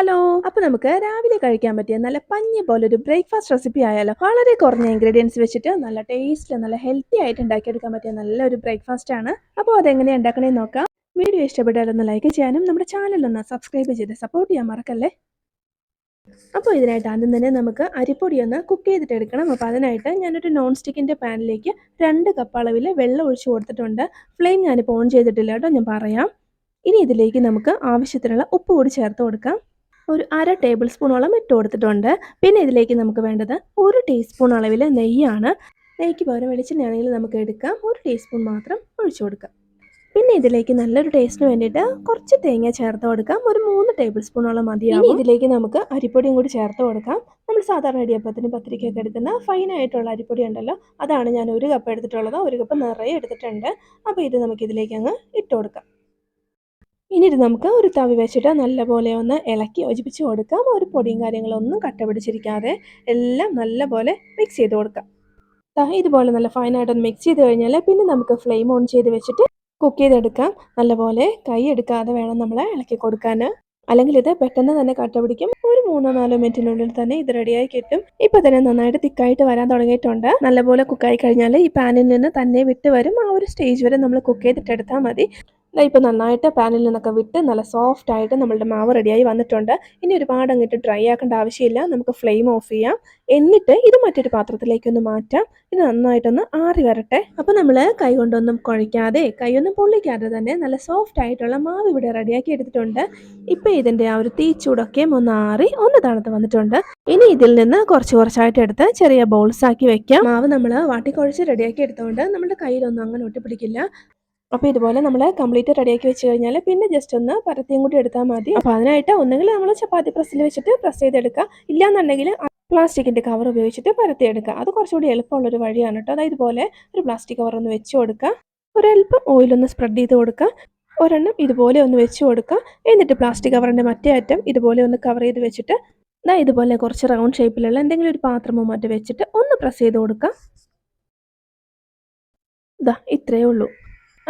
Hello അപ്പൊ നമുക്ക് രാവിലെ കഴിക്കാൻ പറ്റിയ നല്ല പഞ്ഞി പോലെ ഒരു ബ്രേക്ക്ഫാസ്റ്റ് റെസിപ്പി ആയാലോ? വളരെ കുറഞ്ഞ ഇൻഗ്രീഡിയൻസ് വെച്ചിട്ട് നല്ല ടേസ്റ്റ് നല്ല ഹെൽത്തി ആയിട്ട് ഉണ്ടാക്കിയെടുക്കാൻ പറ്റിയ നല്ലൊരു ബ്രേക്ക്ഫാസ്റ്റ് ആണ്. അപ്പോൾ അതെങ്ങനെയാണ് ഉണ്ടാക്കണേ നോക്കാം. വീഡിയോ ഇഷ്ടപ്പെട്ടാലൊന്ന് ലൈക്ക് ചെയ്യാനും നമ്മുടെ ചാനൽ ഒന്ന് സബ്സ്ക്രൈബ് ചെയ്ത് സപ്പോർട്ട് ചെയ്യാൻ മറക്കല്ലേ? അപ്പോൾ ഇതിനായിട്ട് ആദ്യം തന്നെ നമുക്ക് അരിപ്പൊടി ഒന്ന് കുക്ക് ചെയ്തിട്ട് എടുക്കണം. അപ്പോൾ അതിനായിട്ട് ഞാനൊരു നോൺ സ്റ്റിക്കിന്റെ പാനിലേക്ക് രണ്ട് കപ്പ് അളവിൽ വെള്ളം ഒഴിച്ച് കൊടുത്തിട്ടുണ്ട്. ഫ്ലെയിം ഞാനിപ്പോൾ ഓൺ ചെയ്തിട്ടില്ല കേട്ടോ ഞാൻ പറയാം. ഇനി ഇതിലേക്ക് നമുക്ക് ആവശ്യത്തിനുള്ള ഉപ്പ് കൂടി ചേർത്ത് കൊടുക്കാം. ഒരു അര ടേബിൾ സ്പൂണോളം ഇട്ട് കൊടുത്തിട്ടുണ്ട്. പിന്നെ ഇതിലേക്ക് നമുക്ക് വേണ്ടത് ഒരു ടീസ്പൂൺ അളവിൽ നെയ്യാണ്. നെയ്ക്ക് പകരം വെളിച്ചെണ്ണയാണെങ്കിൽ നമുക്ക് എടുക്കാം. ഒരു ടീസ്പൂൺ മാത്രം ഒഴിച്ചു കൊടുക്കാം. പിന്നെ ഇതിലേക്ക് നല്ലൊരു ടേസ്റ്റിന് വേണ്ടിയിട്ട് കുറച്ച് തേങ്ങ ചേർത്ത് കൊടുക്കാം. ഒരു മൂന്ന് ടേബിൾ സ്പൂണോളം മതിയാവും ഇതിലേക്ക് നമുക്ക് അരിപ്പൊടിയും കൂടി ചേർത്ത് കൊടുക്കാം. നമ്മൾ സാധാരണ അടിയപ്പത്തിന് പത്തിരിക്കൊക്കെ എടുക്കുന്ന ഫൈൻ ആയിട്ടുള്ള അരിപ്പൊടി ഉണ്ടല്ലോ അതാണ് ഞാൻ ഒരു കപ്പ് എടുത്തിട്ടുള്ളത് ഒരു കപ്പ് നിറയെ എടുത്തിട്ടുണ്ട്. അപ്പോൾ ഇത് നമുക്ക് ഇതിലേക്ക് അങ്ങ് ഇട്ട് കൊടുക്കാം. ഇനി ഇത് നമുക്ക് ഒരു തവി വെച്ചിട്ട് നല്ലപോലെ ഒന്ന് ഇളക്കി യോജിപ്പിച്ച് കൊടുക്കാം. ഒരു പൊടിയും കാര്യങ്ങളൊന്നും കട്ട പിടിച്ചിരിക്കാതെ എല്ലാം നല്ലപോലെ മിക്സ് ചെയ്ത് കൊടുക്കാം. ഇതുപോലെ നല്ല ഫൈനായിട്ടൊന്ന് മിക്സ് ചെയ്ത് കഴിഞ്ഞാൽ പിന്നെ നമുക്ക് ഫ്ലെയിം ഓൺ ചെയ്ത് വെച്ചിട്ട് കുക്ക് ചെയ്തെടുക്കാം. നല്ലപോലെ കൈ എടുക്കാതെ വേണം നമ്മൾ ഇളക്കി കൊടുക്കാൻ അല്ലെങ്കിൽ ഇത് പെട്ടെന്ന് തന്നെ കട്ട പിടിക്കും. ഒരു മൂന്നോ നാലോ മിനിറ്റിനുള്ളിൽ തന്നെ ഇത് റെഡിയായി കിട്ടും. ഇപ്പൊ തന്നെ നന്നായിട്ട് തിക്കായിട്ട് വരാൻ തുടങ്ങിയിട്ടുണ്ട്. നല്ലപോലെ കുക്കായി കഴിഞ്ഞാൽ ഈ പാനിൽ നിന്ന് തന്നെ വിട്ട് വരും. ആ ഒരു സ്റ്റേജ് വരെ നമ്മൾ കുക്ക് ചെയ്തിട്ടെടുത്താൽ മതി. ഇപ്പോൾ നന്നായിട്ട് പാനിൽ നിന്നൊക്കെ വിട്ട് നല്ല സോഫ്റ്റ് ആയിട്ട് നമ്മളുടെ മാവ് റെഡിയായി വന്നിട്ടുണ്ട്. ഇനി ഒരുപാട് അങ്ങോട്ട് ഡ്രൈ ആക്കേണ്ട ആവശ്യമില്ല. നമുക്ക് ഫ്ലെയിം ഓഫ് ചെയ്യാം. എന്നിട്ട് ഇത് മറ്റൊരു പാത്രത്തിലേക്കൊന്ന് മാറ്റാം. ഇത് നന്നായിട്ടൊന്ന് ആറി വരട്ടെ. അപ്പോൾ നമ്മൾ കൈ കൊണ്ടൊന്നും കുഴയ്ക്കാതെ കൈയൊന്നും പൊള്ളിക്കാതെ തന്നെ നല്ല സോഫ്റ്റ് ആയിട്ടുള്ള മാവ് ഇവിടെ റെഡിയാക്കി എടുത്തിട്ടുണ്ട്. ഇപ്പോൾ ഇതിന്റെ ആ ഒരു തീച്ചൂടൊക്കെ ഒന്ന് ആറി ഒന്ന് തണുത്ത് വന്നിട്ടുണ്ട്. ഇനി ഇതിൽ നിന്ന് കുറച്ച് കുറച്ചായിട്ട് എടുത്ത് ചെറിയ ബോൾസ് ആക്കി വെക്കാം. മാവ് നമ്മൾ വാട്ടിക്കുഴച്ച് റെഡിയാക്കി എടുത്തുകൊണ്ട് നമ്മുടെ കയ്യിലൊന്നും അങ്ങനെ ഒട്ടിപ്പിടിക്കില്ല. അപ്പോൾ ഇതുപോലെ നമ്മൾ കംപ്ലീറ്റ് റെഡിയാക്കി വെച്ച് കഴിഞ്ഞാൽ പിന്നെ ജസ്റ്റ് ഒന്ന് പരത്തിയും കൂടി എടുത്താൽ മതി. അപ്പോൾ അതിനായിട്ട് ഒന്നുകിൽ നമ്മൾ ചപ്പാത്തി പ്രസ്സിൽ വെച്ചിട്ട് പ്രസ് ചെയ്തെടുക്കുക. ഇല്ലാന്നുണ്ടെങ്കിൽ പ്ലാസ്റ്റിക്കിന്റെ കവർ ഉപയോഗിച്ചിട്ട് പരത്തിയെടുക്കുക അത് കുറച്ചുകൂടി എളുപ്പമുള്ളൊരു വഴിയാണ് കേട്ടോ. അതായത് ഇതുപോലെ ഒരു പ്ലാസ്റ്റിക് കവർ ഒന്ന് വെച്ച് കൊടുക്കുക. ഒരല്പം ഓയിലൊന്ന് സ്പ്രെഡ് ചെയ്ത് കൊടുക്കുക. ഒരെണ്ണം ഇതുപോലെ ഒന്ന് വെച്ച് കൊടുക്കുക. എന്നിട്ട് പ്ലാസ്റ്റിക് കവറിന്റെ മറ്റേ അറ്റം ഇതുപോലെ ഒന്ന് കവർ ചെയ്ത് വെച്ചിട്ട് ഇതാ ഇതുപോലെ കുറച്ച് റൗണ്ട് ഷേപ്പിലുള്ള എന്തെങ്കിലും ഒരു പാത്രമോ മറ്റോ വെച്ചിട്ട് ഒന്ന് പ്രസ് ചെയ്ത് കൊടുക്കുക. ഇതാ ഇത്രയേ ഉള്ളൂ.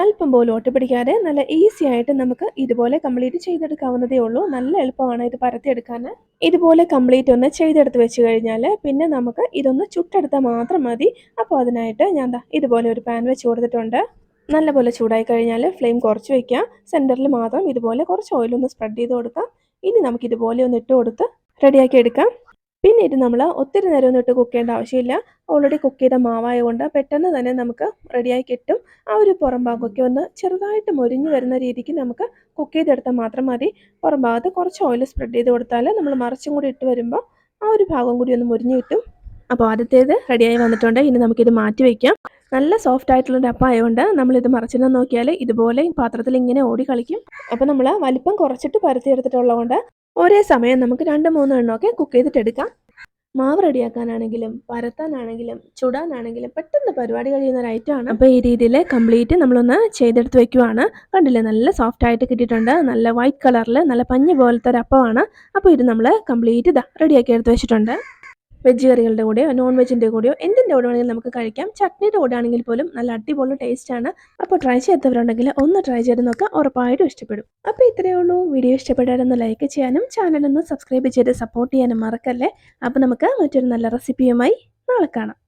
അല്പം പോലും ഒട്ടിപ്പിടിക്കാതെ നല്ല ഈസി ആയിട്ട് നമുക്ക് ഇതുപോലെ കംപ്ലീറ്റ് ചെയ്തെടുക്കാവുന്നതേ ഉള്ളൂ. നല്ല എളുപ്പമാണ് ഇത് പരത്തിയെടുക്കാൻ. ഇതുപോലെ കംപ്ലീറ്റ് ഒന്ന് ചെയ്തെടുത്ത് വെച്ച് കഴിഞ്ഞാൽ പിന്നെ നമുക്ക് ഇതൊന്ന് ചുട്ടെടുത്താൽ മാത്രം മതി. അപ്പോൾ അതിനായിട്ട് ഞാൻ ഇതുപോലെ ഒരു പാൻ വെച്ച് കൊടുത്തിട്ടുണ്ട്. നല്ലപോലെ ചൂടായി കഴിഞ്ഞാൽ ഫ്ലെയിം കുറച്ച് വയ്ക്കുക സെന്ററിൽ മാത്രം ഇതുപോലെ കുറച്ച് ഓയിലൊന്ന് സ്പ്രെഡ് ചെയ്ത് കൊടുക്കാം. ഇനി നമുക്ക് ഇതുപോലെ ഒന്ന് ഇട്ട് കൊടുത്ത് റെഡിയാക്കി എടുക്കാം. പിന്നെ ഇത് നമ്മൾ ഒത്തിരി നേരം ഇട്ട് കുക്ക് ചെയ്യേണ്ട ആവശ്യമില്ല. ഓൾറെഡി കുക്ക് ചെയ്ത മാവായതുകൊണ്ട് പെട്ടെന്ന് തന്നെ നമുക്ക് റെഡിയായി കിട്ടും. ആ ഒരു പുറം ഭാഗമൊക്കെ ഒന്ന് ചെറുതായിട്ട് മൊരിഞ്ഞ് വരുന്ന രീതിക്ക് നമുക്ക് കുക്ക് ചെയ്തെടുത്താൽ മാത്രം മതി. പുറം ഭാഗത്ത് കുറച്ച് ഓയിൽ സ്പ്രെഡ് ചെയ്ത് കൊടുത്താൽ നമ്മൾ മറിച്ചും കൂടി ഇട്ട് വരുമ്പോൾ ആ ഒരു ഭാഗം കൂടി ഒന്ന് മുരിഞ്ഞ് കിട്ടും. അപ്പോൾ ആദ്യത്തേത് റെഡിയായി വന്നിട്ടുണ്ട്. ഇനി നമുക്കിത് മാറ്റി വയ്ക്കാം നല്ല സോഫ്റ്റ് ആയിട്ടുള്ള ഡപ്പ ആയതുകൊണ്ട് നമ്മളിത് മറിച്ചിട്ട് നോക്കിയാൽ ഇതുപോലെ പാത്രത്തിൽ ഇങ്ങനെ ഓടി കളിക്കും. അപ്പോൾ നമ്മൾ വലിപ്പം കുറച്ചിട്ട് പരത്തിയെടുത്തിട്ടുള്ളതുകൊണ്ട് ഒരേ സമയം നമുക്ക് രണ്ട് മൂന്നെണ്ണമൊക്കെ കുക്ക് ചെയ്തിട്ടെടുക്കാം മാവ് റെഡിയാക്കാനാണെങ്കിലും പരത്താനാണെങ്കിലും ചുടാനാണെങ്കിലും പെട്ടെന്ന് പരിപാടി കഴിയുന്ന ഒരു ഐറ്റം ആണ്. അപ്പോൾ ഈ രീതിയിൽ കംപ്ലീറ്റ് നമ്മളൊന്ന് ചെയ്തെടുത്ത് വെക്കുവാണ്. കണ്ടില്ലേ നല്ല സോഫ്റ്റ് ആയിട്ട് കിട്ടിയിട്ടുണ്ട്. നല്ല വൈറ്റ് കളറിൽ നല്ല പഞ്ഞ് പോലത്തെ ഒരു അപ്പമാണ്. അപ്പോൾ ഇത് നമ്മൾ കംപ്ലീറ്റ് റെഡിയാക്കി എടുത്ത് വെച്ചിട്ടുണ്ട്. വെജ് കറികളുടെ കൂടെയോ നോൺ വെജിന്റെ കൂടെയോ എന്തിന്റെ കൂടെ വേണമെങ്കിലും നമുക്ക് കഴിക്കാം. ചട്നിയുടെ കൂടെ ആണെങ്കിൽ പോലും നല്ല അടിപൊളി ടേസ്റ്റ് ആണ്. അപ്പോൾ ട്രൈ ചെയ്യാത്തവരുണ്ടെങ്കിൽ ഒന്ന് ട്രൈ ചെയ്ത് നോക്കാം ഉറപ്പായിട്ടും ഇഷ്ടപ്പെടും. അപ്പോൾ ഇത്രയേ ഉള്ളൂ. വീഡിയോ ഇഷ്ടപ്പെട്ടാലൊന്ന് ലൈക്ക് ചെയ്യാനും ചാനലൊന്ന് സബ്സ്ക്രൈബ് ചെയ്ത് സപ്പോർട്ട് ചെയ്യാനും മറക്കല്ലേ? അപ്പോൾ നമുക്ക് മറ്റൊരു നല്ല റെസിപ്പിയുമായി നാളെ കാണാം.